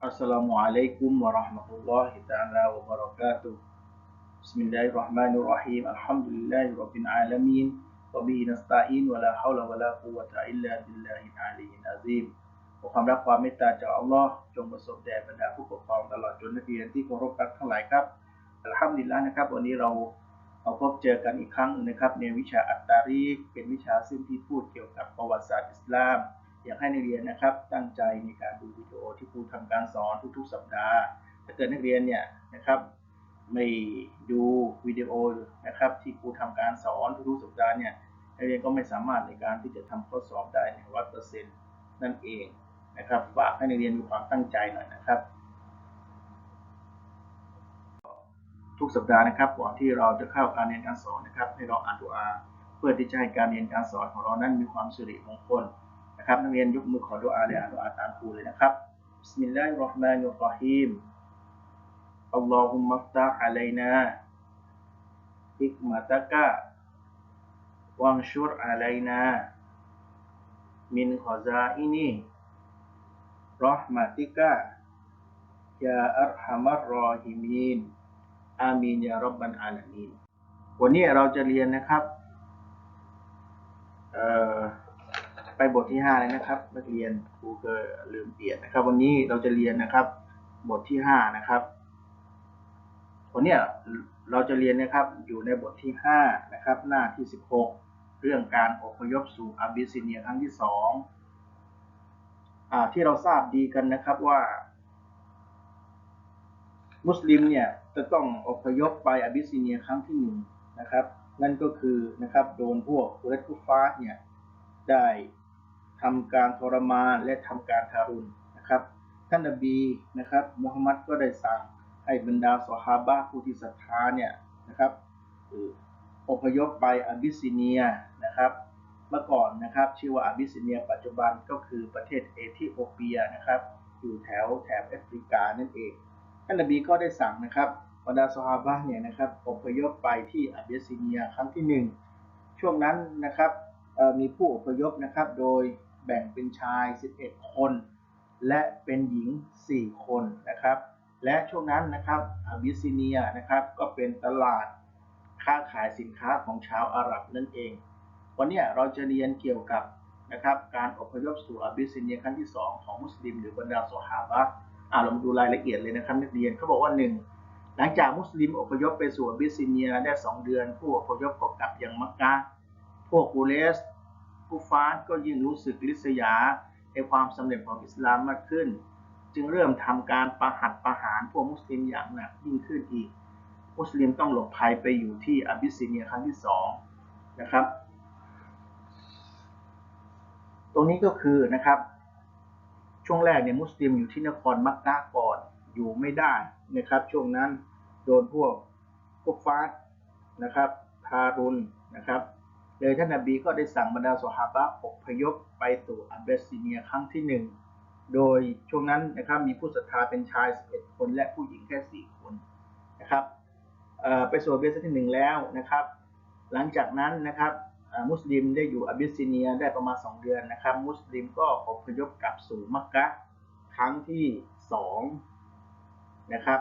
السلام عليكم ورحمة الله تعالى وبركاته بسم الله الرحمن الرحيم الحمد لله رب العالمين وبه نستعين ولا حول ولا قوة إلا بالله العلي العظيم ขอความรักความเมตตาจากอัลลอฮ์จงประสบแด่บรรดาผู้ปกครองตลอดจนนักเรียนที่เคารพรักทั้งหลายครับอัลฮัมดุลิลละห์นะครับ วันนี้เราเอาพบเจอกันอีกครั้งหนึ่งนะครับในวิชาอัตตารีกเป็นวิชาซึ่งที่พูดเกี่ยวกับประวัติศาสตร์อิสลาม อยากให้นักเรียนนะครับตั้งใจในการดูวิดีโอที่ครูทำการสอนทุกๆ สัปดาห์ ถ้าเกิดนักเรียนเนี่ยนะครับไม่ดูวิดีโอนะครับที่ครูทำการสอนทุกๆสัปดาห์เนี่ยนักเรียนก็ไม่สามารถในการที่จะทำข้อสอบได้ในร้อยเปอร์เซ็นต์นั่นเองนะครับฝากให้นักเรียนมีความตั้งใจหน่อยนะครับ ทุกสัปดาห์นะครับก่อนที่เราจะเข้าการเรียนการสอนนะครับ ให้เราอ่านดุอาเพื่อที่จะให้การเรียนการสอนของเรานั้นมีความสิริมงคล นะครับนักเรียนยกมือขอดุอาเลยอ่านดุอาตามครูเลยนะครับบิสมิลลาฮิรเราะห์มานิรเราะฮีมอัลลอฮุมมัฟตะฮ์อะลัยนาฮิกมะตะกะวังชุรอะลัยนามินขอซาอินีรอห์มาติกะยาอัรฮัมัรรอฮิมีนอามีนยารับบันอาลามีนวันนี้เราจะเรียนนะครับเอ่อ ไปบทที่ห้าเลยนะครับ นักเรียนครูเคยลืมเปลี่ยนนะครับ วันนี้เราจะเรียนนะครับ บทที่ห้านะครับวันนี้เราจะเรียนนะครับอยู่ในบทที่ห้านะครับ หน้าที่สิบหกเรื่องการอพยพสู่อาบิสซิเนียครั้งที่สองอ่าที่เราทราบดีกันนะครับว่า มุสลิมเนี่ยจะต้องอพยพไปอาบิสซิเนียครั้งที่หนึ่งนะครับ นั่นก็คือนะครับโดนพวกกุเรตกุฟาร์เนี่ยได้ ทำการทรมานและทำการทารุณนะครับ ท่านนบีนะครับมุฮัมมัดก็ได้สั่งให้บรรดาสหาบะผู้ที่ศรัทธาเนี่ยนะครับอพยพไปอาบิสซิเนียนะครับเมื่อก่อนนะครับชื่อว่าอาบิสซิเนีย ปัจจุบันก็คือประเทศเอธิโอเปียนะครับอยู่แถวแถบแอฟริกานั่นเองท่านนบีก็ได้สั่งนะครับบรรดาสหาบะเนี่ยนะครับอพยพไปที่อาบิสซิเนียครั้งที่หนึ่งช่วงนั้นนะครับมีผู้อพยพนะครับโดย แบ่งเป็นชาย 11 คน และเป็นหญิง 4 คนนะครับ และช่วงนั้นนะครับอาบิสซิเนียนะครับก็เป็นตลาดค้าขายสินค้าของชาวอาหรับนั่นเอง วันนี้เราจะเรียนเกี่ยวกับนะครับการอพยพสู่อาบิสซิเนียครั้งที่ 2 ของมุสลิม หรือบรรดาสหาบะอ่าเรามาดูรายละเอียดเลยนะครับนักเรียนเขาบอกว่าหนึ่งหลังจากมุสลิมอพยพไปสู่อาบิสซิเนียได้ 2 เดือน ผู้อพยพก็กลับยังมักกะพวกกูเลส ผู้ฟาสก็ยิ่งรู้สึกลิษยาในความสำเร็จของอิสลามมากขึ้น จึงเริ่มทำการประหัตประหารพวกมุสลิมอย่างหนักยิ่งขึ้นอีก มุสลิมต้องหลบภัยไปอยู่ที่อาบิสซิเนียครั้งที่สองนะครับ ตรงนี้ก็คือนะครับ ช่วงแรกเนี่ยมุสลิมอยู่ที่นครมักกะก่อนอยู่ไม่ได้นะครับ ช่วงนั้นโดนพวกพวกฟาสนะครับทารุณนะครับ เลยท่านนบีก็ได้สั่งบรรดาสหาบะอพยพไปสู่อับเบสซิเนียครั้งที่หนึ่งโดยช่วงนั้นนะครับมีผู้ศรัทธาเป็นชาย 11 คนและผู้หญิงแค่ 4 คนนะครับไปสู่อับเบสที่หนึ่งแล้วนะครับ หลังจากนั้นนะครับมุสลิมได้อยู่อับเบสซิเนียได้ประมาณ 2 เดือนนะครับ มุสลิมก็อพยพกลับสู่มักกะครั้งที่2นะครับ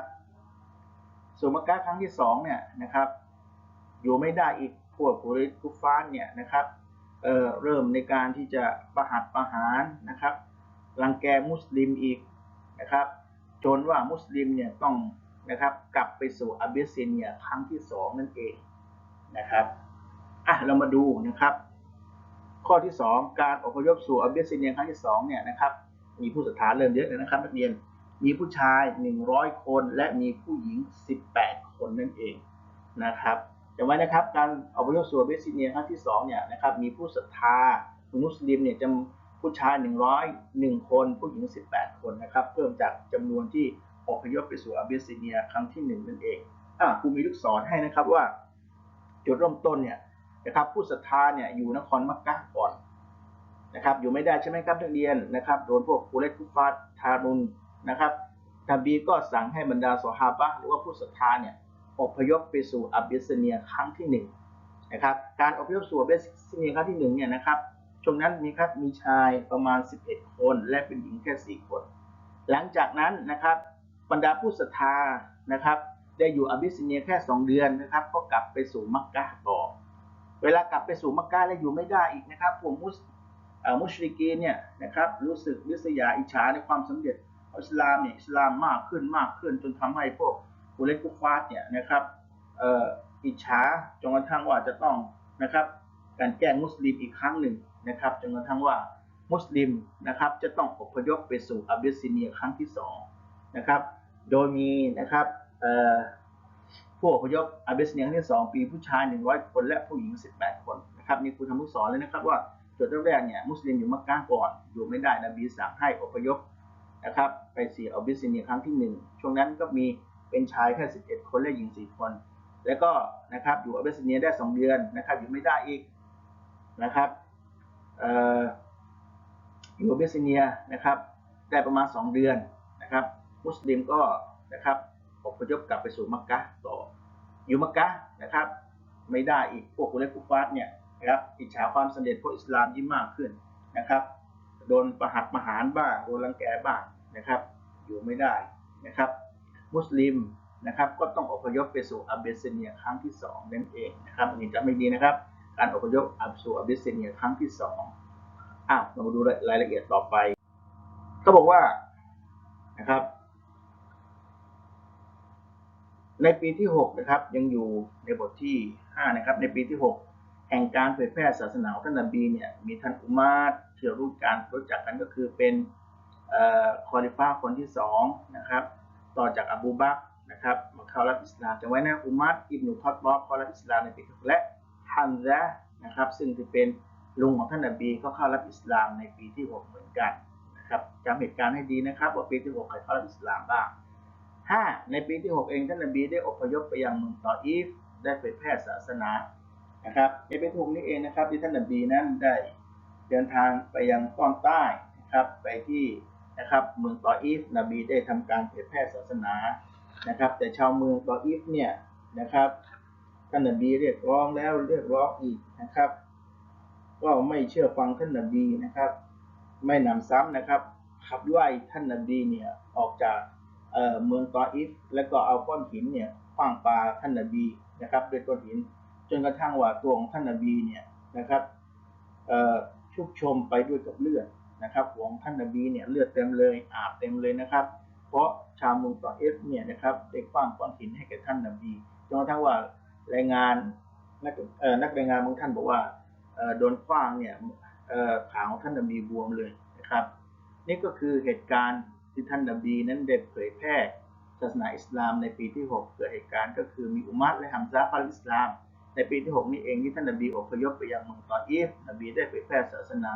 สู่มักกะครั้งที่2เนี่ยนะครับอยู่ไม่ได้อีก พวกกุริสกุฟานเนี่ยนะครับเเริ่มในการที่จะประหัตประหารนะครับรังแกมุสลิมอีกนะครับ จนว่ามุสลิมเนี่ยต้องนะครับกลับไปสู่อาบิสซิเนียครั้งที่สองนั่นเองนะครับอะเรามาดูนะครับ ข้อที่สองการอพยพสู่อาบิสซิเนียครั้งที่สองเนี่ยนะครับมีผู้ศรัทธาเริ่มเยอะเลยนะครับนักเรียนมีผู้ชาย 100 คนและมีผู้หญิง 18 คนนั่นเองนะครับ จำไว้นะครับการอพยพสู่เบสซิเนียครั้งที่2เนี่ยนะครับมีผู้ศรัทธามุสลิมเนี่ยจำผู้ชาย 101 คน ผู้หญิง 18 คนนะครับเพิ่มจากจำนวนที่อพยพไปสู่อาเบสซิเนียครั้งที่ 1 นั่นเองอ่าครูมีลูกศรให้นะครับว่าจุดเริ่มต้นเนี่ยนะครับผู้ศรัทธาเนี่ยอยู่นครมักกะก่อนนะครับอยู่ไม่ได้ใช่ไหมครับนักเรียนนะครับโดนพวกกูเลตุฟาทารุนนะครับนบีก็สั่งให้บรรดาสหาบะหรือว่าผู้ศรัทธาเนี่ย อพยพไปสู่อับเบสเนียครั้งที่1นนะครับการอพยพสู่อับเบสเนียครั้งที่1เนี่ยนะครับช่วงนั้นมีครับมีชายประมาณ 11 คน และเป็นหญิงแค่4คน หลังจากนั้นนะครับบรรดาผู้ศรัทธานะครับ ได้อยู่อาบิสซเนียแค่ 2 เดือนนะครับ ก็กลับไปสู่มักกะฮ์ต่อ เวลากลับไปสู่มักกะฮ์แล้วอยู่ไม่ได้อีกนะครับพวกมุสมุชริกีเนี่ยนะครับรู้สึกริษยาอิจฉาในความสำเร็จองอิสลามเนี่ยอิสลามมากขึ้นมากขึ้นจนทำให้พวก กุเลกุฟาตเนี่ยนะครับเอ่ออิจฉาจนกระทั่งว่าจะต้องนะครับ การแก้งมุสลิมอีกครั้งหนึ่งนะครับจนกระทั่งว่ามุสลิมนะครับจะต้องอพยพไปสู่อาบิสซิเนียครั้งที่สองนะครับโดยมีนะครับเอ่อผู้อพยพอาบิสซิเนียครั้งที่สองปีผู้ชาย 100 คนและผู้หญิง 18 คนนะครับนี่ครูทำลูกศรเลยนะครับว่าจุดแรกเนี่ยมุสลิมอยู่มักกะก่อนอยู่ไม่ได้นบีสั่งให้อพยพนะครับไปสี่อาบิสซิเนียครั้งที่หนึ่งช่วงนั้นก็มี เป็นชายแค่ 11 คนและหญิง 4 คน แล้วก็นะครับอยู่อาบิสซิเนียได้ 2 เดือนนะครับอยู่ไม่ได้อีกนะครับอยู่อเบสเนียนะครับได้ประมาณ 2 เดือนนะครับมุสลิมก็นะครับอพยพกลับไปสู่มักกะต่ออยู่มักกะนะครับ ไม่ได้อีกพวกกุเลกุฟาตเนี่ยนะครับอิจฉาความสำเร็จพวกอิสลามยิ่งมากขึ้นนะครับโดนประหัตประหารบ้างโดนรังแกบ้างนะครับ อยู่ไม่ได้นะครับ มุสลิมนะครับก็ต้องอพยพไปสู่อาเบสเนียครั้งที่สองนั่นเองนะครับอันนี้จะไม่ดีนะครับ การอพยพอับสู่อาบิสซิเนียครั้งที่สองอ้าวเรามาดูรายละเอียดต่อไปเขาบอกว่านะครับ ในปีที่ 6 นะครับ ยังอยู่ในบทที่ 5 นะครับ ในปีที่ 6 แห่งการเผยแพร่ศาสนาของท่านนบีเนี่ยมีท่านอุมารที่เรารู้การรู้จักกันก็คือเป็นคอลิฟ้าคนที่2นะครับ ต่อจากอบูบักนะครับมาเข้ารับอิสลามจำไว้นะอุมัรอิบนุคัตบอกเข้ารับอิสลามในปีที่และฮันซะนะครับ ซึ่งจะเป็นลุงของท่านนบีก็เข้ารับอิสลามในปีที่ 6 เหมือนกันนะครับจำเหตุการณ์ให้ดีนะครับว่าปีที่ 6 ใครเข้ารับอิสลามบ้าง 5. ในปีที่ 6 เองท่านนบีได้อพยพไปยังเมืองตออีฟได้เผยแพร่ศาสนานะครับในปีที่6นี้เองนะครับที่ท่านนบีนั้นได้เดินทางไปยังตอนใต้นะครับไปที่ นะครับเมืองตออีฟนบีได้ทำการเผยแพร่ศาสนานะครับ แต่ชาวเมืองตออีฟเนี่ยนะครับท่านนบีเรียกร้องแล้วเรียกร้องอีกนะครับ ก็ไม่เชื่อฟังท่านนบีนะครับ ไม่นำซ้ำนะครับขับไล่ท่านนบีเนี่ยออกจากเเมืองตออิฟแล้วก็เอาก้อนหินเนี่ยขว้างปาท่านนบีนะครับด้วยก้อนหิน จนกระทั่งว่าตัวของท่านนบีเนี่ยนะครับชุบชมไปด้วยกับเลือด นะครับของท่านนบีเนี่ยเลือดเต็มเลยอาบเต็มเลยนะครับ เพราะชาวเมืองตอเอฟเนี่ยนะครับได้ขว้างก้อนหินให้แก่ท่านนบีจนกระทั่งว่ารายงานนักนักรายงานบางท่านบอกว่าโดนคว้างเนี่ยขาของท่านนบีบวมเลยนะครับ นี่ก็คือเหตุการณ์ที่ท่านนบีนั้นได้เผยแพร่ศาสนาอิสลามในปีที่ 6 เกิดเหตุการณ์ก็คือมีอุมัตและฮัมซาฟัลอิสลาม ในปีที่ 6 นี้เองที่ท่านนบีอพยพไปยังเมืองตอนอีฟนบีได้เผยแพร่ศาสนา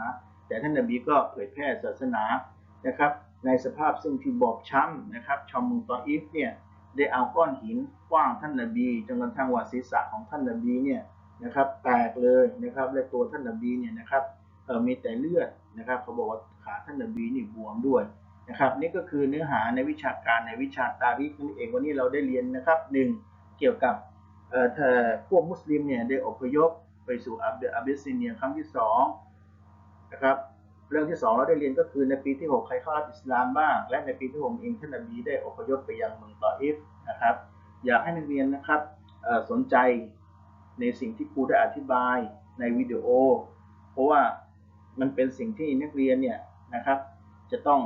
แต่ท่านนบีก็เผยแพร่ศาสนานะครับ ในสภาพซึ่งที่บอบช้ำนะครับชาวเมืองตออีฟเนี่ยได้เอาก้อนหินคว้างท่านนบีจนกระทั่งว่าศีรษะของท่านนบีเนี่ยนะครับแตกเลยนะครับและตัวท่านนบีเนี่ยนะครับมีแต่เลือดนะครับเขาบอกว่าขาท่านนบีนี่บวมด้วยนะครับนี่ก็คือเนื้อหาในวิชาการในวิชาตาริกนั่นเองวันนี้เราได้เรียนนะครับหนึ่งเกี่ยวกับเอ่อพวกมุสลิมเนี่ยได้อพยพไปสู่อับเดอาบิสซิเนียครั้งที่สอง นะครับเรื่องที่สองเราได้เรียนก็คือในปีที่ 6 ใครเข้ารับอิสลามบ้าง และในปีที่ 6 เองท่านนบีได้อพยพไปยังเมืองตออิฟนะครับ อยากให้นักเรียนนะครับสนใจในสิ่งที่ครูได้อธิบายในวิดีโอ เพราะว่ามันเป็นสิ่งที่นักเรียนเนี่ยนะครับ จะต้อง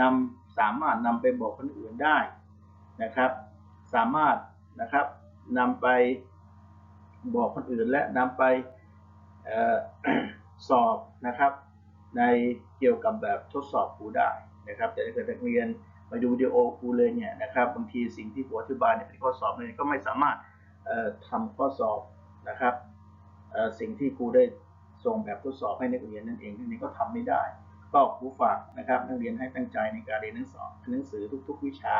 นำสามารถนำไปบอกคนอื่นได้นะครับ สามารถนะครับนำไปบอกคนอื่นและนำไป สอบนะครับ ในเกี่ยวกับแบบทดสอบครูได้นะครับแต่ถ้าเกิดนักเรียนมาดูวิดีโอครูเลยเนี่ยนะครับบางทีสิ่งที่ครูอธิบายเนี่ยเป็นข้อสอบเลยก็ไม่สามารถทำข้อสอบนะครับสิ่งที่ครูได้ส่งแบบทดสอบให้นักเรียนนั่นเองที่นี้ก็ทำไม่ได้ ก็ครูฝากนะครับนักเรียนให้ตั้งใจในการเรียนหนังสือหนังสือทุก ๆ วิชา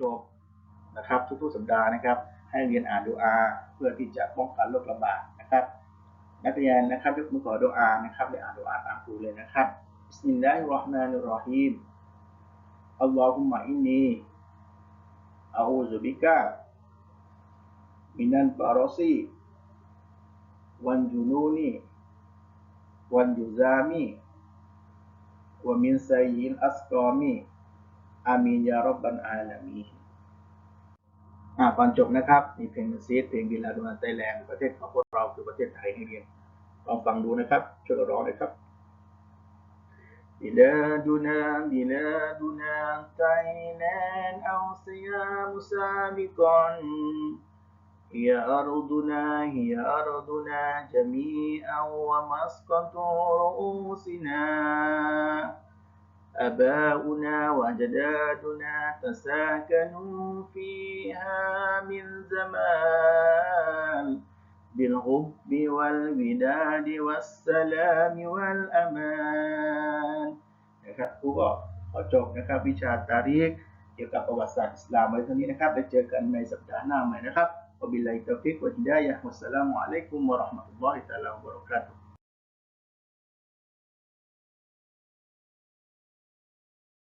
จบนะครับทุกๆสัปดาห์นะครับ ให้เรียนอ่านดูอาเพื่อที่จะป้องกันโรคระบาดนะครับ นักเรียนนะครับยกมือขอดูอานะครับเดี๋ยวอ่านดูอาตามครูเลยนะครับบิสมิลลาฮิรเราะห์มานิรเราะฮีมอัลลอฮุมะอินนีอาอูซุบิกะมินันบารอซีวันจุนูนีวันจุซามีวะมินไซยินอัสกอมีอามีนยารับบันอาลามีอ่าตอนจบนะครับ มีเพลงซีดเพลงบิลาดูนันไตแลนด์ประเทศของพวกเราคือประเทศไทยนี่เอง ลองฟังดูนะครับ ช่วยกันร้องหนะครับ بلادنا بلادنا تايلان أو صيام سابقا هي أرضنا هي أرضنا جميعا ومسقط رؤوسنا أباؤنا وأجدادنا تساكنوا فيها من زمان بالحب والوداد والسلام والأمان นะครับครูก็ขอจบนะครับวิชาตารีกเกี่ยวกับประวัติศาสตร์อิสลามไว้เท่านี้นะครับแล้วเจอกันในสัปดาห์หน้าใหม่นะครับวะบิลลาฮิตต